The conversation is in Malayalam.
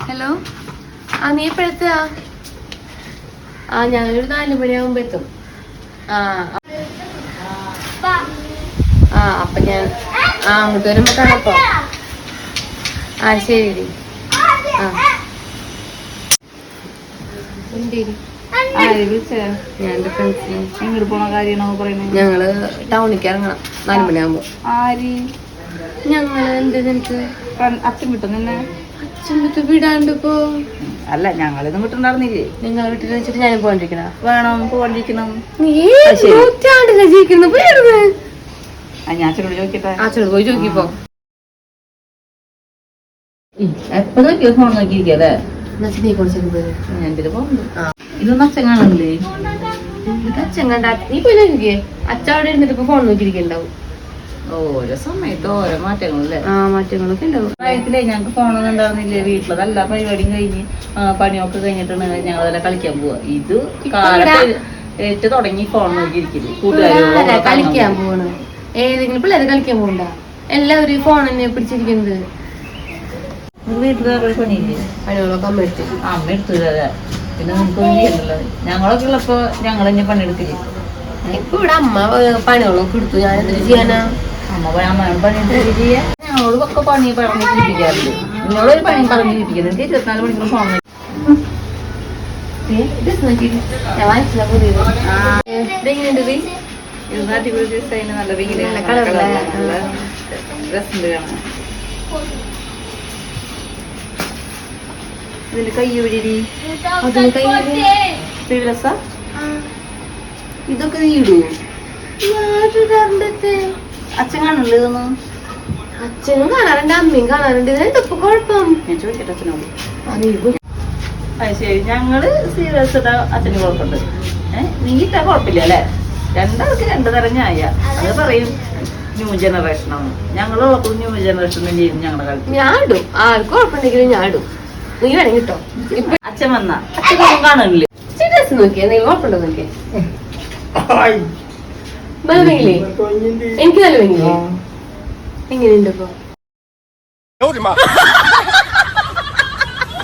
ഹലോ ആ നീ എപ്പോഴെത്താ ആ ഞാനൊരു നാല് മണിയാകുമ്പോ എത്തും. ആ ആ അപ്പൊ ഞാൻ ആ അങ്ങോട്ട് വരുമ്പോ കാണപ്പോ ആ ശരി. ആ. ഞങ്ങൾ ടൗണിലേക്ക് ഇറങ്ങണം. നാലുമണിയാകുമ്പോ ആര്? ഞങ്ങൾ എന്താ നിനക്ക്? അച്ഛൻ നിന്നെ. അച്ഛൻ വിടാണ്ട് ഇപ്പോ അല്ല ഞങ്ങളിതും വിട്ടുണ്ടായിരുന്നില്ലേ നിങ്ങൾ വീട്ടിൽ വെച്ചിട്ട് ഞാൻ പോണ്ടിരിക്കണ വേണം പോണ്ടിരിക്കണം. നൂറ്റാണ്ടില്ല പോയിരുന്നു ഞാൻ അച്ഛനോട് ചോദിക്കട്ടെ? അച്ഛനോട് പോയി ചോദിക്കിപ്പോ. ഫോൺ നോക്കിയിരിക്കല്ലേ. ഇതൊന്നും അച്ഛൻ കാണണില്ലേ ഇത് അച്ഛൻ കണ്ട നീ പോയി നോക്കിക്കേ. അച്ഛൻ അവിടെ ഇരുന്നിട്ട് ഇപ്പൊ ഫോൺ നോക്കിയിരിക്കണ്ടാവും. ഓരോ സമയത്ത് ഓരോ മാറ്റങ്ങളല്ലേ? ആ മാറ്റങ്ങളൊക്കെ ഉണ്ടാവും. പ്രായത്തിലേ ഞങ്ങൾക്ക് ഫോണൊന്നും ഉണ്ടായിരുന്നില്ലേ വീട്ടിലതല്ല പരിപാടിയും കഴിഞ്ഞ് പണിയൊക്കെ കഴിഞ്ഞിട്ടാണ് ഞങ്ങളെല്ലാം കളിക്കാൻ പോവാ. ഇത് കാലത്ത് ഏറ്റു തുടങ്ങി ഫോൺ നോക്കിയിരിക്കൽ ആരാ കളിക്കാൻ പോണ് ഏതെങ്കിലും പിള്ളേര് കളിക്കാൻ പോകണ്ട എല്ലാവരും ഈ തന്നെ പിടിച്ചിരിക്കുന്നത്. വീട്ടിൽ വേറൊരു പണിയില്ലേ? പണികളൊക്കെ അമ്മ എടുത്ത്. അമ്മ എടുത്തു പിന്നെ നമുക്കൊന്നും ചെയ്യണ്ടല്ലോ. ഞങ്ങളൊക്കെ ഉള്ളപ്പോ ഞങ്ങൾ തന്നെ പണിയെടുക്കില്ലേ ഇപ്പൊ ഇവിടെ അമ്മ പണികളൊക്കെ എടുത്തു. ഞാൻ എന്തിനു ചെയ്യാനാ? അമ്മ അമ്മയോട് പണിയെടുത്ത് ചെയ്യാ ഞങ്ങളോട് ഒക്കെ പണി പറഞ്ഞ് ജീവിക്കാറുണ്ട് നിങ്ങളൊരു പണി പറഞ്ഞ് ജീവിക്കുന്നത് ഇരുപത്തിനാല് മണിക്കൂർ ഫോൺ ഇതിന്റെ കൈ എവിടെ? ഇതൊക്കെ നീ ഇടൂ കണ്ടിട്ട് അച്ഛൻ കാണില്ലേ ഇതൊന്നും അച്ഛനും കാണാറുണ്ട് അമ്മയും കാണാറുണ്ട്. ഇതിനെന്താ ഇപ്പൊ കുഴപ്പം? ഞാൻ ചോദിക്കട്ടെ അച്ഛനോട്. അത് ശരി. ഞങ്ങൾ സീരിയസ് ഇട്ടാ അച്ഛന് കുഴപ്പമുണ്ട്. ഏഹ് നീ ഇട്ടാ കുഴപ്പമില്ല അല്ലേ? രണ്ടാൾക്ക് രണ്ടു തരം ഞായ. അത് പറയും ന്യൂ ജനറേഷനാണ് ഞങ്ങളുള്ളപ്പോൾ ന്യൂ ജനറേഷൻ തന്നെയായിരുന്നു ഞങ്ങളുടെ കാലത്ത് ഞാൻ ഇടും. ആർക്കും കുഴപ്പമുണ്ടെങ്കിലും ഞാൻ ഇടും. നീ വേണമെങ്കിൽ കിട്ടോ ഇപ്പൊ അച്ഛൻ വന്ന. അച്ഛൻ കാണാനില്ല സീരിയസ് നോക്കിയാ? നീ കുഴപ്പമുണ്ടോ നോക്കിയേ? നല്ല ഭംഗിയില്ലേ എനിക്ക് നല്ല ഭംഗിയില്ലേ എങ്ങനെയുണ്ട് ഇപ്പൊ?